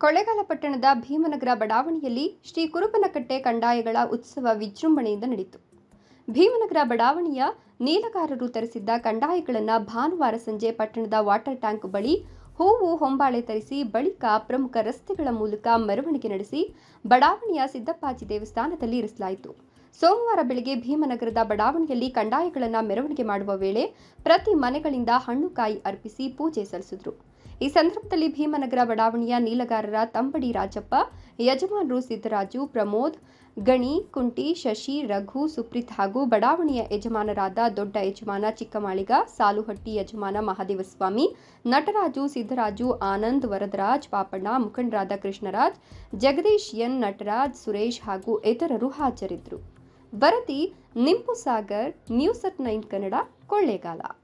ಕೊಳ್ಳೇಗಾಲ ಪಟ್ಟಣದ ಭೀಮನಗರ ಬಡಾವಣೆಯಲ್ಲಿ ಶ್ರೀ ಕುರುಬನಕಟ್ಟೆ ಕಂಡಾಯಗಳ ಉತ್ಸವ ವಿಜೃಂಭಣೆಯಿಂದ ನಡೆಯಿತು. ಭೀಮನಗರ ಬಡಾವಣೆಯ ನೀಲಗಾರರು ತರಿಸಿದ್ದ ಕಂಡಾಯಗಳನ್ನು ಭಾನುವಾರ ಸಂಜೆ ಪಟ್ಟಣದ ವಾಟರ್ ಟ್ಯಾಂಕ್ ಬಳಿ ಹೂವು ಹೊಂಬಾಳೆ ತರಿಸಿ ಬಳಿಕ ಪ್ರಮುಖ ರಸ್ತೆಗಳ ಮೂಲಕ ಮೆರವಣಿಗೆ ನಡೆಸಿ ಬಡಾವಣೆಯ ಸಿದ್ದಪ್ಪಾಜಿ ದೇವಸ್ಥಾನದಲ್ಲಿ ಇರಿಸಲಾಯಿತು. ಸೋಮವಾರ ಬೆಳಗ್ಗೆ ಭೀಮನಗರದ ಬಡಾವಣೆಯಲ್ಲಿ ಕಂಡಾಯಗಳನ್ನು ಮೆರವಣಿಗೆ ಮಾಡುವ ವೇಳೆ ಪ್ರತಿ ಮನೆಗಳಿಂದ ಹಣ್ಣುಕಾಯಿ ಅರ್ಪಿಸಿ ಪೂಜೆ ಸಲ್ಲಿಸಿದರು. ಈ ಸಂದರ್ಭದಲ್ಲಿ ಭೀಮನಗರ ಬಡಾವಣೆಯ ನೀಲಗಾರರ ತಂಬಡಿ ರಾಜಪ್ಪ ಯಜಮಾನರು ಸಿದ್ದರಾಜು, ಪ್ರಮೋದ್, ಗಣಿ, ಕುಂಟಿ, ಶಶಿ, ರಘು, ಸುಪ್ರೀತ್ ಹಾಗೂ ಬಡಾವಣೆಯ ಯಜಮಾನರಾದ ದೊಡ್ಡ ಯಜಮಾನ ಚಿಕ್ಕಮಾಳಿಗ, ಸಾಲುಹಟ್ಟಿ ಯಜಮಾನ ಮಹಾದೇವಸ್ವಾಮಿ, ನಟರಾಜು ಸಿದ್ದರಾಜು, ಆನಂದ್ ವರದರಾಜ್, ಪಾಪಣ್ಣ, ಮುಖಂಡರಾದ ಕೃಷ್ಣರಾಜ್, ಜಗದೀಶ್ ಎನ್ ನಟರಾಜ್, ಸುರೇಶ್ ಹಾಗೂ ಇತರರು ಹಾಜರಿದ್ದರು. ವರದಿ ನಿಂಪು Sagar news at nine Kannada, Kollegal.